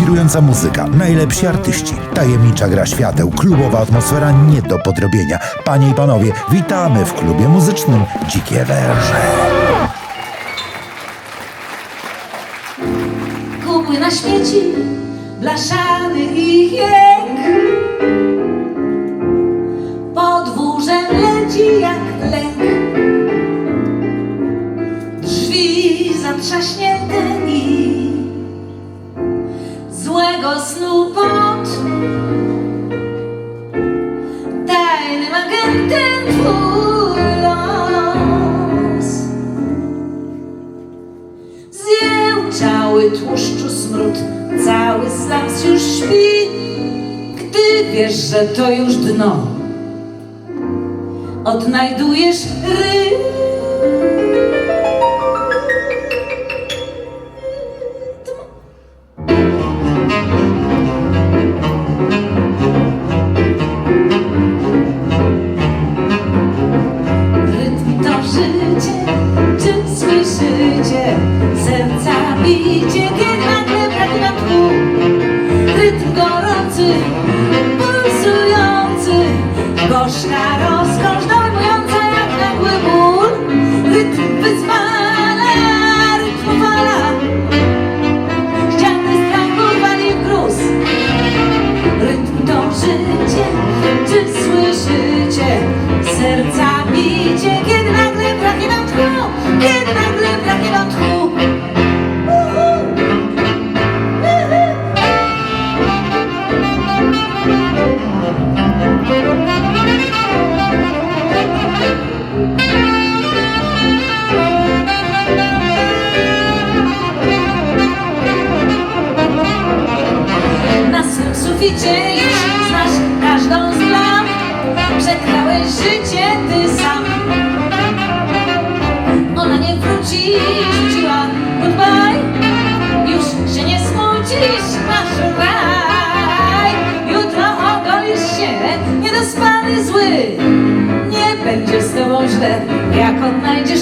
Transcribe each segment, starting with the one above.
inspirująca muzyka, najlepsi artyści, tajemnicza gra świateł, klubowa atmosfera nie do podrobienia. Panie i panowie, witamy w klubie muzycznym Dzikie Węże. Kupły na śmieci, blaszany ich jęk. Podwórzem leci jak lęk. Drzwi zatrzaśnięte i snu pot. Tajnym agentem twój los. Zjełczały tłuszczu smród, cały slams już śpi. Gdy wiesz, że to już dno, odnajdujesz rytm. Nie wróci, rzuciła goodbye. Już się nie smucisz, masz raj. Jutro ogolisz się, niedospany zły. Nie będzie z tobą źle, jak odnajdziesz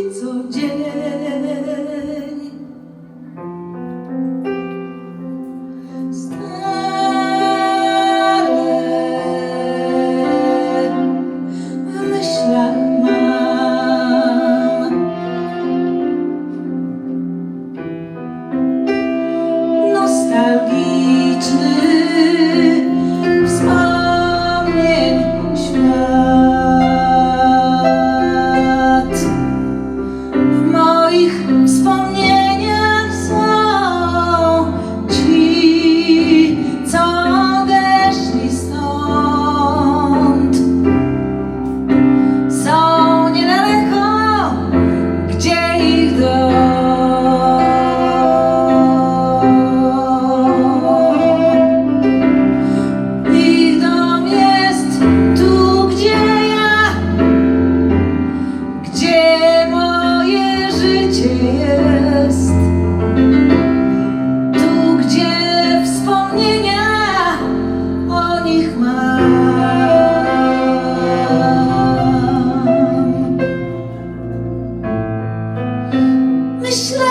i yanlışlar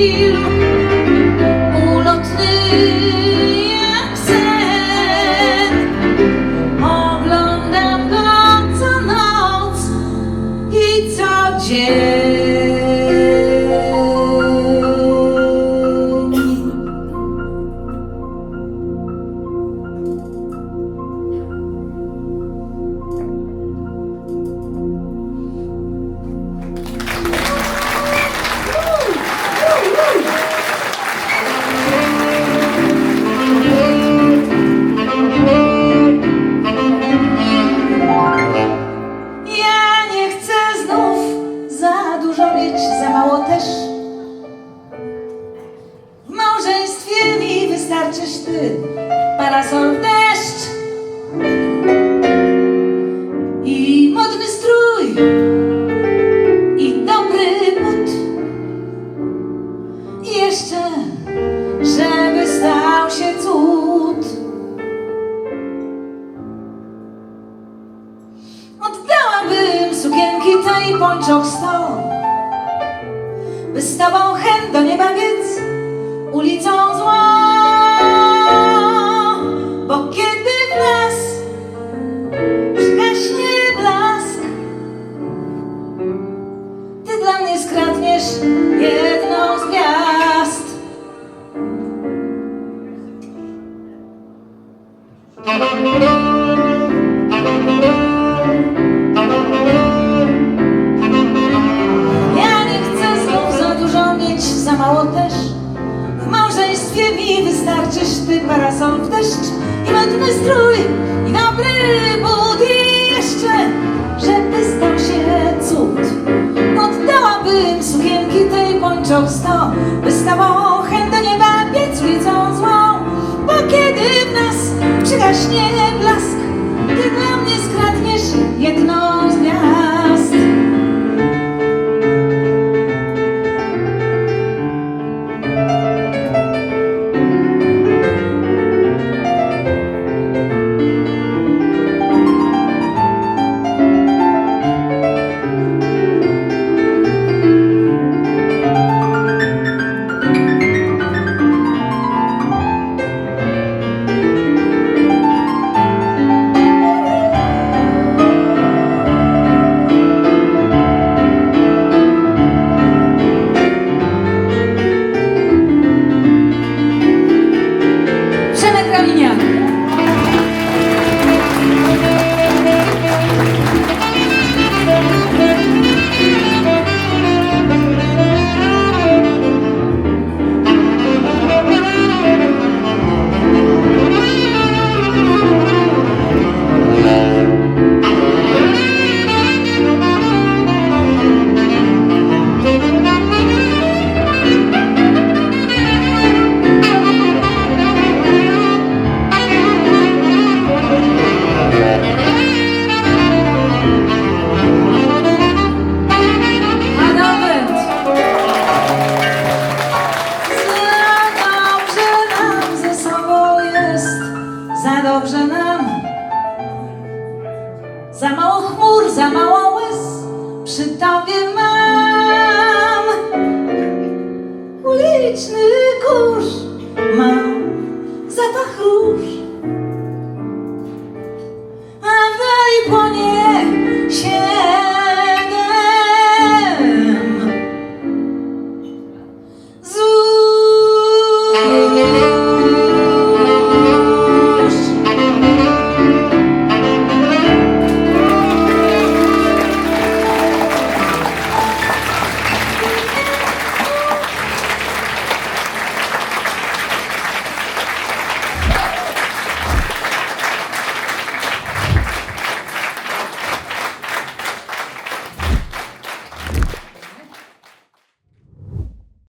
feel stał się cud. Oddałabym sukienki te i pończoch sto, by z tobą chęt do nieba biec ulicą zła. Bo kiedy w nas przygaśnie blask, ty dla mnie skradniesz milczą sto Wystawą chęt do nieba biec ulicą złą Bo kiedy w nas przygaśnie Za mało chmur, za mało łez Przy tobie mam. Uliczny kurz Mam